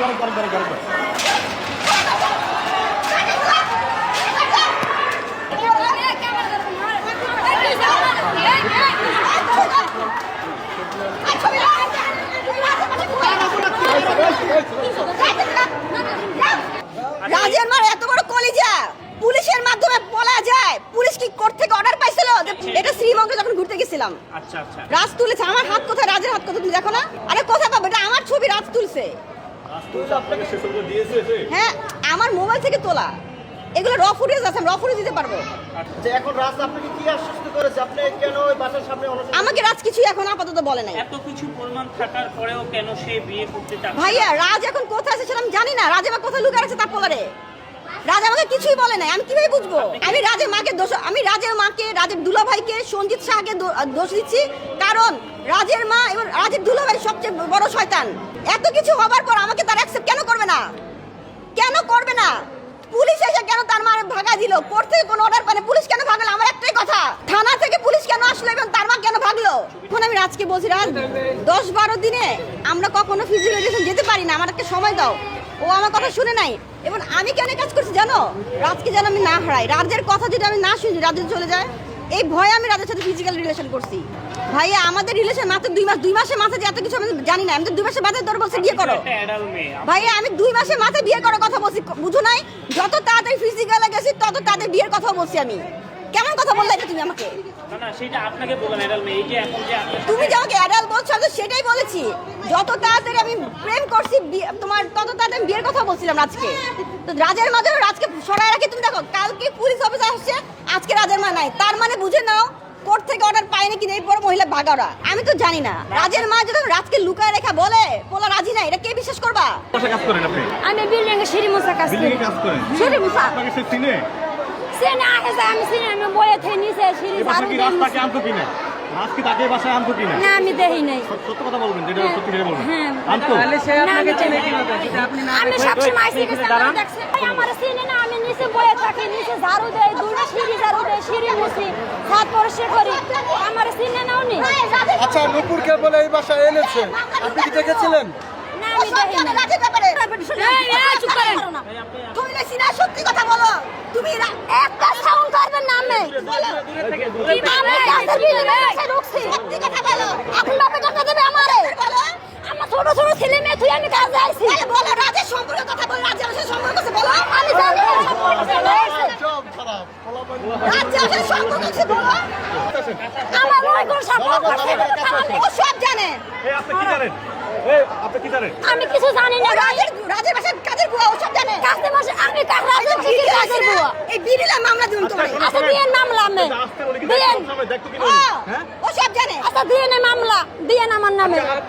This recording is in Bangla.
করে করে করে করে রাজের মার এত বড় কলিজা। পুলিশের মাধ্যমে বলা যায় পুলিশ কি কোর্ট থেকে অর্ডার পাইছিল? আচ্ছা। এটা শ্রীমঙ্গলে যখন ঘুরতে গেছিলাম। আচ্ছা আচ্ছা। রাজ তুলেছে। আমার হাত কোথায়? রাজের হাত কোথায়? তুমি দেখো না। আরে কোথায় পাবো? এটা আমার ছবি রাজ তুলছে। হ্যাঁ আমার মোবাইল থেকে তোলা। এগুলো র ফুটেজ আছে র ফুটেজ দিতে পারব। এখন রাস্তা আপনাকে কি আশ্বস্ত করেছে? আপনি কেন ওই বাসার সামনে আমাকে রাজ কিছু এখন আপাতত বলে নাই। এত কিছু প্রমাণ থাকার পরেও কেন সে বিয়ে করতে চাচ্ছে ভাইয়া রাজ এখন কোথায় আছে সেটা আমি জানি না। রাজ আমার কোথায় লুকিয়ে আছে তার পোলারে। রাজ আমাকে কিছুই বলে নাই। আমি কীভাবে বুঝব? আমি রাজের মাকে দোষ আমি রাজের মাকে রাজের দুলা ভাইকে সঞ্জিত শাহকে দোষ দিচ্ছি। কারণ রাজের মা এবং রাজের দুলা ভাই সবচেয়ে বড় শয়তান। এত কিছু হবার পর আমাকে তার অ্যাকসেপ্ট কেন করবে না? কেন করবে না? পুলিশ এসে কেন তার মারে ভাগা দিল? কোর্ট থেকে কোনো অর্ডার পানে পুলিশ কেন ভাগলো? আমার একটাই কথা, থানা থেকে পুলিশ কেন আসলো এবং তার মা কেন ভাগলো? এখন আমি রাজকে বলছি, রাজ, দশ বারো দিনে আমরা কখনো ফিজিওলজিশন যেতে পারি না। আমার একটা সময় দাও। ও আমার কথা শুনে নাই। এবং আমি কেন কাজ করছি জানো? রাজকে যেন আমি না হারাই। রাজের কথা যদি আমি না শুনি রাজ যদি চলে যায়। এই ভয়ে আমি রাজের সাথে ফিজিক্যাল রিলেশন করছি। ভাইয়া আমাদের রিলেশন মাত্র দুই মাস দুই মাসের মাথায় যে এত কিছু আমি জানি না। আমি তো দুই মাসের মাথায় তোর বলছে বিয়ে করো। ভাইয়া আমি দুই মাসের মাথায় বিয়ে করার কথা বলছি। বুঝো নাই? যত তাড়াতাড়ি ফিজিক্যালে গেছি তত তাড়াতাড়ি বিয়ের কথা বলছি আমি। কেমন কথা বললে এটা তুমি আমাকে? তুমি যে আমাকে অ্যাডাল্ট বলছো আমি তো সেটাই বলেছি। যত তাড়াতাড়ি আমি প্রেম করছি তোমার তত তাড়াতাড়ি আমি বিয়ের কথা বলছিলাম রাজকে। তো রাজের মাঝে রাজকে সরাই রাখি। তুমি দেখো কালকে পুলিশ অফিসার আসছে আজকে রাজের মা নাই। তার মানে বুঝে নাও কোর্ট থেকে অর্ডার পায়নি কিনা এরপর মহিলা বাগারা। আমি তো জানি না। রাজের মা যখন রাজকে লুকায় রেখা বলে বলা রাজি না এটা কে বিশ্বাস করবা? কাজ করেন আপনি। আমি বিল্ডিং এ সিঁড়ি মোছা কাজ করি এ কাজ করেন। সিঁড়ি মোছা। আপনাকে সে চিনে? সে না আমি চিনি আমি বলে থেকে নিচে সিঁড়ি এই বাসা রাস্তা কি আনতো কিনা? রাজ কি তাকে বাসায় আনতো কিনা না? আমি দেখি নাই। সত্য সত্য কথা বলবেন যেটা সত্যি সেটা বলবেন। হ্যাঁ। আনতো না, আমি দেখি নাই। আমি সবসময় আইসি গেছি আমার দেখছে আমার সিনে না আমি নিচে বয়ে থাকি নিচে ঝাড়ু দেই দুটো সিঁড়ি ঝাড়ু দেই সিঁড়ি মুছি ছাদ পরিষ্কার করি। আমার সিনে নাও নি? আচ্ছা নূপুরকে বলে এই বাসায় এনেছে। আপনি কি দেখেছিলেন? না আমি চুপ করেন। তুমি না সত্যি কথা বলো। তুমি রা- একটা সাউন্ড করবেন না আমি বলো আমি গাছের ভিতরে এসে সত্যি কথা বলো। এখন বাপে টাকা দেবে আমারে। বলো। আমার ছোট ছোট ছেলে মেয়ে তুই আমি কাজে আইছি। তাহলে বলো রাজের সম্পর্কে কথা বলো রাজের সাথে সম্পর্ক আছে বলো। আমি জানি রাজের সম্পর্ক আছে বলো। আমার ওই কোন সম্পর্ক সব জানে। এই আপনি কি জানেন? এই আপনি কি জানেন? আমি কিছু জানি না রাজের রাজের বাসার কাজের বুয়া ও সব জানে কাজে বসে আমি কাজ রাজের কি বিড়িল কাজের আছে না? বুয়া এই বিড়িলের মামলা দিবেন তোমার আচ্ছা দিয়ে মামলা আমি। দিয়ে ও সব জানে। আচ্ছা দিয়ে নে মামলা। দিয়ে আমার নামে।